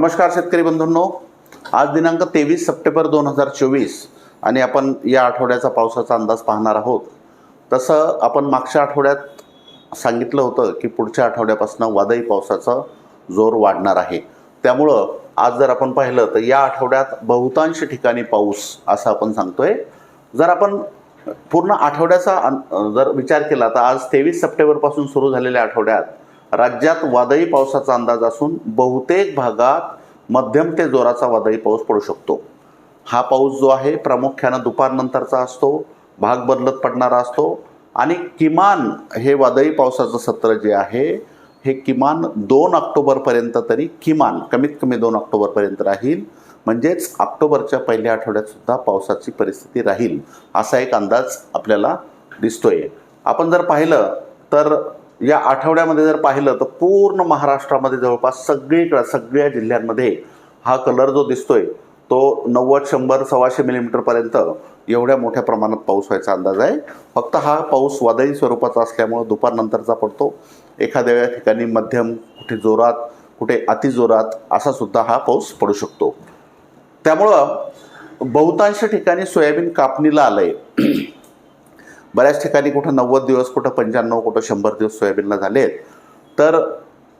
नमस्कार शेतकरी बंधूंनो. आज दिनांक तेवीस सप्टेंबर दोन हजार चोवीस आणि आपण या आठवड्याचा पावसाचा अंदाज पाहणार आहोत. तसं आपण मागच्या आठवड्यात सांगितलं होतं की पुढच्या आठवड्यापासून वादळी पावसाचा जोर वाढणार आहे. त्यामुळं आज जर आपण पाहिलं तर या आठवड्यात बहुतांश ठिकाणी पाऊस असं आपण सांगतोय. जर आपण पूर्ण आठवड्याचा जर विचार केला तर आज तेवीस सप्टेंबरपासून सुरू झालेल्या आठवड्यात राज्यात वादळी पावसाचा अंदाज असून बहुतेक भागात मध्यम ते जोराचा वादळी पाऊस पडू शकतो. हा पाऊस जो आहे प्रामुख्यानं दुपारनंतरचा असतो भाग बदलत पडणारा असतो आणि किमान हे वादळी पावसाचं सत्र जे आहे हे किमान दोन ऑक्टोबरपर्यंत तरी किमान कमीत कमी दोन ऑक्टोबरपर्यंत राहील. म्हणजेच ऑक्टोबरच्या पहिल्या आठवड्यात सुद्धा पावसाची परिस्थिती राहील असा एक अंदाज आपल्याला दिसतोय. आपण जर पाहिलं तर या आठवड्यामध्ये जर पाहिलं तर पूर्ण महाराष्ट्रामध्ये जवळपास सगळीकडं सगळ्या जिल्ह्यांमध्ये हा कलर जो दिसतोय तो नव्वद शंभर सव्वाशे मिलीमीटरपर्यंत एवढ्या मोठ्या प्रमाणात पाऊस व्हायचा अंदाज आहे. फक्त हा पाऊस वादळी स्वरूपाचा असल्यामुळं दुपारनंतरचा पडतो. एखाद्या ठिकाणी मध्यम कुठे जोरात कुठे अतिजोरात असा सुद्धा हा पाऊस पडू शकतो. त्यामुळं बहुतांश ठिकाणी सोयाबीन कापणीला आलंय. बऱ्याच ठिकाणी कुठं नव्वद दिवस कुठं पंच्याण्णव कुठं शंभर दिवस सोयाबीनला झालेत. तर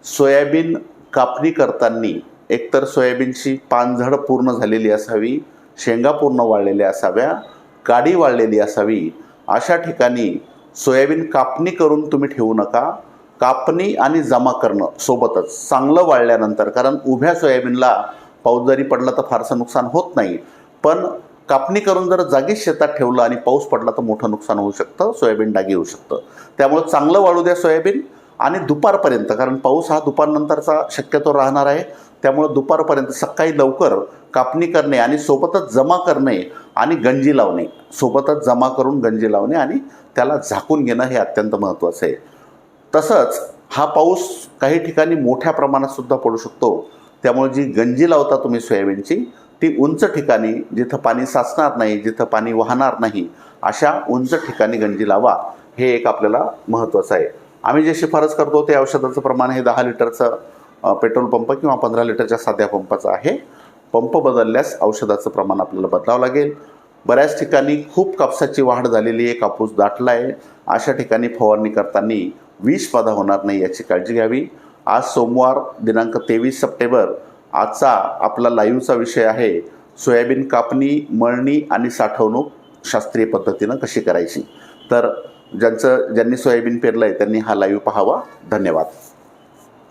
सोयाबीन कापणी करताना एकतर सोयाबीनची पानझड पूर्ण झालेली असावी शेंगा पूर्ण वाळलेल्या असाव्या काडी वाळलेली असावी अशा ठिकाणी सोयाबीन कापणी करून तुम्ही ठेवू नका. कापणी आणि जमा करणं सोबतच चांगलं वाळल्यानंतर कारण उभ्या सोयाबीनला पाऊस जरी पडला तर फारसं नुकसान होत नाही. पण कापणी करून जर जागीच शेतात ठेवलं आणि पाऊस पडला तर मोठं नुकसान होऊ शकतं सोयाबीन डागी होऊ शकतं. त्यामुळं चांगलं वाळू द्या सोयाबीन आणि दुपारपर्यंत कारण पाऊस हा दुपारनंतरचा शक्यतो राहणार आहे. त्यामुळं दुपारपर्यंत सकाळी लवकर कापणी करणे आणि सोबतच जमा करणे आणि गंजी लावणे. सोबतच जमा करून गंजी लावणे आणि त्याला झाकून घेणं हे अत्यंत महत्त्वाचं आहे. तसंच हा पाऊस काही ठिकाणी मोठ्या प्रमाणात सुद्धा पडू शकतो. त्यामुळे जी गंजी लावता तुम्ही सोयाबीनची ती उंच ठिकाणी जिथं पाणी साचणार नाही जिथं पाणी वाहणार नाही अशा उंच ठिकाणी गंजी लावा. हे एक आपल्याला महत्त्वाचं आहे. आम्ही जे शिफारस करतो ते औषधाचं प्रमाण हे दहा लिटरचं पेट्रोल पंप किंवा पंधरा लिटरच्या साध्या पंपाचं आहे. पंप बदलल्यास औषधाचं प्रमाण आपल्याला बदलावं लागेल. बऱ्याच ठिकाणी खूप कापसाची वाढ झालेली आहे कापूस दाटला आहे अशा ठिकाणी फवारणी करताना विष होणार नाही याची काळजी घ्यावी. आज सोमवार दिनांक तेवीस सप्टेंबर आजचा आपला लाईव्हचा विषय आहे सोयाबीन कापणी मळणी आणि साठवणूक शास्त्रीय पद्धतीनं कशी करायची? तर ज्यांचं ज्यांनी सोयाबीन पेरलं आहे त्यांनी हा लाईव्ह पाहावा. धन्यवाद.